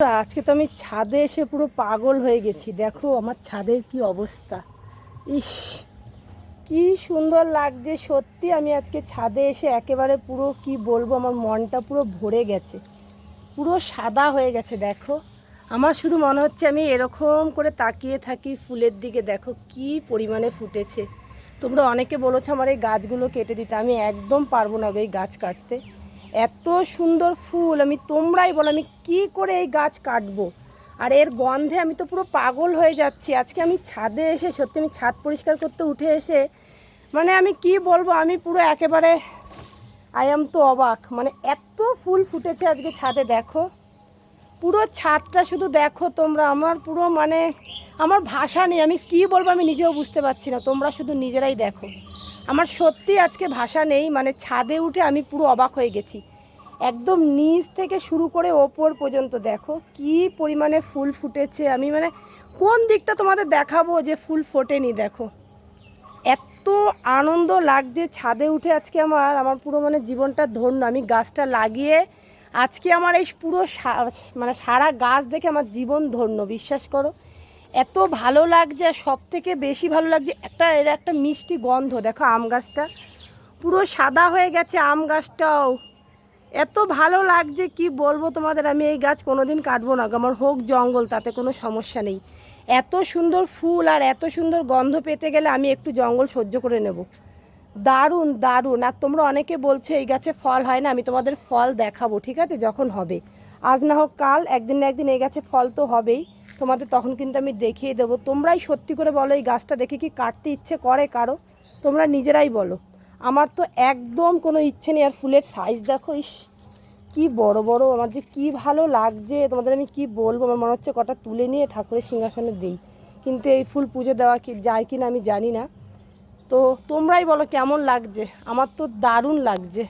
আজকে তো আমি ছাদে এসে পুরো পাগল হয়ে গেছি। দেখো আমার ছাদের কি অবস্থা। ইস, কি সুন্দর লাগছে সত্যি আমি আজকে ছাদে এসে একেবারে পুরো কি বলব, আমার মনটা পুরো ভরে গেছে। পুরো সাদা হয়ে গেছে, দেখো। আমার শুধু মনে হচ্ছে আমি এরকম করে তাকিয়ে থাকি ফুলের দিকে। দেখো কি পরিমাণে ফুটেছে। তোমরা অনেকে বলেছ আমার এই গাছগুলো কেটে দিতে, আমি একদম পারব না এই গাছ কাটতে। এত সুন্দর ফুল, আমি তোমরাই বলো, আমি কি করে এই গাছ কাটবো? আর এর গন্ধে আমি তো পুরো পাগল হয়ে যাচ্ছি। আজকে আমি ছাদে এসে, সত্যি আমি ছাদ পরিষ্কার করতে উঠে এসে মানে আমি কি বলব, আমি পুরো একেবারে আই এম তো অবাক। মানে এত ফুল ফুটেছে আজকে ছাদে, দেখো। পুরো ছাদটা শুধু দেখো তোমরা, আমার পুরো মানে আমার ভাষা নেই, আমি কি বলব আমি নিজেও বুঝতে পারছি না, তোমরা শুধু নিজেরাই দেখো। আমার সত্যি আজকে ভাষা নেই মানে ছাদে উঠে আমি পুরো অবাক হয়ে গেছি। একদম নিচ থেকে শুরু করে ওপর পর্যন্ত দেখো, কি পরিমাণে ফুল ফুটেছে। আমি মানে কোন দিকটা তোমাদের দেখাবো যে ফুল ফোটেনি, দেখো। এত আনন্দ লাগছে ছাদে উঠে আজকে আমার আমার পুরো মানে জীবনটা ধন্য। আমি গাছটা লাগিয়ে আজকে আমার এই পুরো মানে সারা গাছ দেখে আমার জীবন ধন্য, বিশ্বাস করো। এত ভালো লাগছে সব থেকে বেশি ভালো লাগছে, একটা এর একটা মিষ্টি গন্ধ। দেখো আম গাছটা, পুরো সাদা হয়ে গেছে আম গাছটাও। এত ভালো লাগছে, কি বলব তোমাদের, আমি এই গাছ কোনোদিন কাটবো না, আমার হোক জঙ্গল, তাতে কোনো সমস্যা নেই। এত সুন্দর ফুল আর এত সুন্দর গন্ধ পেতে গেলে আমি একটু জঙ্গল সহ্য করে নেব। দারুণ দারুণ। আর তোমরা অনেকে বলছো, এই গাছে ফল হয় না, আমি তোমাদের ফল দেখাবো, ঠিক আছে, যখন হবে। আজ না হোক কাল, একদিন না একদিন এই গাছে ফল তো হবেই। তোমাদের তখন কিন্তু আমি দেখিয়ে দেবো। তোমরাই সত্যি করে বলো, এই গাছটা দেখে কি কাটতে ইচ্ছে করে কারও? তোমরা নিজেরাই বলো। আমার তো একদম কোনো ইচ্ছে নেই, আর ফুলের সাইজ দেখো, ইস, কি বড় বড়, আমার যে কি ভালো লাগছে। তোমাদের আমি কি বলব? আমার মনে হচ্ছে কটা তুলে নিয়ে ঠাকুরের সিংহাসনে দিই। কিন্তু এই ফুল পুজো দেওয়া কি, যায় কি না আমি জানি না। তো তোমরাই বলো কেমন লাগছে? আমার তো দারুণ লাগছে।